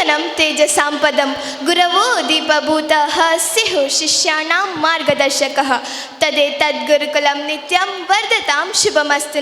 जीवनं तेजसां पदं गुरवो दीपभूतः स्युः शिष्याणां गुरुकुलं नित्यं वर्धतां शुभमस्तु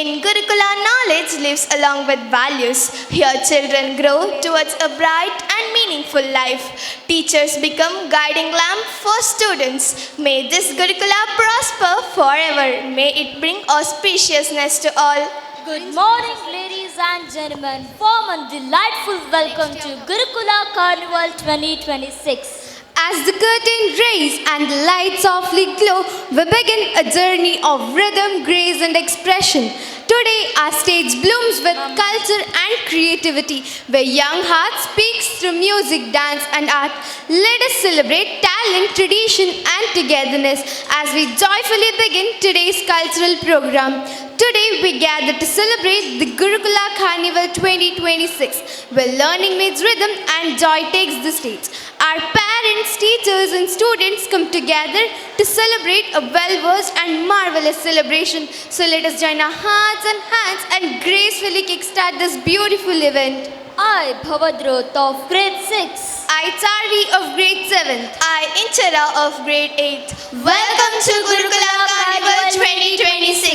in Gurukula knowledge lives along with values here children grow towards a bright and meaningful life teachers become guiding lamp for students may this gurukula prosper forever may it bring auspiciousness to all Good morning, ladies and gentlemen. Warm and delightful welcome to Gurukula Carnival 2026. As the curtain raise and the lights softly glow, we begin a journey of rhythm, grace, and expression. Today, our stage blooms with culture and creativity, where young hearts speaks through music, dance, and art. Let us celebrate talent, tradition, and togetherness as we joyfully begin today's cultural program. Today, we gather to celebrate the Gurukula Carnival 2026, where learning meets rhythm and joy takes the stage. Our parents, teachers, and students come together to celebrate a well versed and marvelous celebration. So, let us join our hearts and hands and gracefully kickstart this beautiful event. I, Bhavadrot of grade 6. I, Charvi of grade 7th. I, Inchara of grade 8. Welcome to Gurukula Carnival 2026.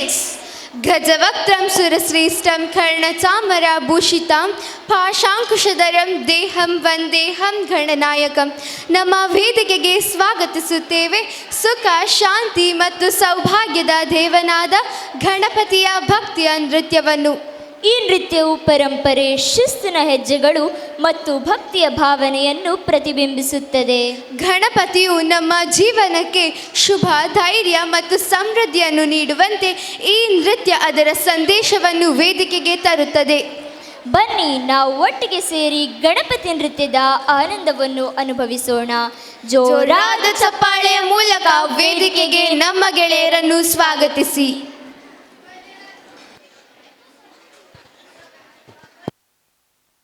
ಗಜವಕ್ತ್ರಂ ಸುರಶ್ರೇಷ್ಠಂ ಕರ್ಣಚಾಮರಾಭೂಷಿತಾಂ ಪಾಶಾಂಕುಶಧರಂ ದೇಹಂ ವಂದೇಹಂ ಗಣನಾಯಕಂ ನಮ್ಮ ವೇದಿಕೆಗೆ ಸ್ವಾಗತಿಸುತ್ತೇವೆ ಸುಖ ಶಾಂತಿ ಮತ್ತು ಸೌಭಾಗ್ಯದ ದೇವನಾದ ಗಣಪತಿಯ ಭಕ್ತಿಯ ನೃತ್ಯವನ್ನು. ಈ ನೃತ್ಯವು ಪರಂಪರೆ ಶಿಸ್ತಿನ ಹೆಜ್ಜೆಗಳು ಮತ್ತು ಭಕ್ತಿಯ ಭಾವನೆಯನ್ನು ಪ್ರತಿಬಿಂಬಿಸುತ್ತದೆ. ಗಣಪತಿಯು ನಮ್ಮ ಜೀವನಕ್ಕೆ ಶುಭ ಧೈರ್ಯ ಮತ್ತು ಸಮೃದ್ಧಿಯನ್ನು ನೀಡುವಂತೆ ಈ ನೃತ್ಯ ಅದರ ಸಂದೇಶವನ್ನು ವೇದಿಕೆಗೆ ತರುತ್ತದೆ. ಬನ್ನಿ ನಾವು ಒಟ್ಟಿಗೆ ಸೇರಿ ಗಣಪತಿ ನೃತ್ಯದ ಆನಂದವನ್ನು ಅನುಭವಿಸೋಣ. ಜೋರಾದ ಚಪ್ಪಾಳೆಯ ಮೂಲಕ ವೇದಿಕೆಗೆ ನಮ್ಮ ಗೆಳೆಯರನ್ನು ಸ್ವಾಗತಿಸಿ.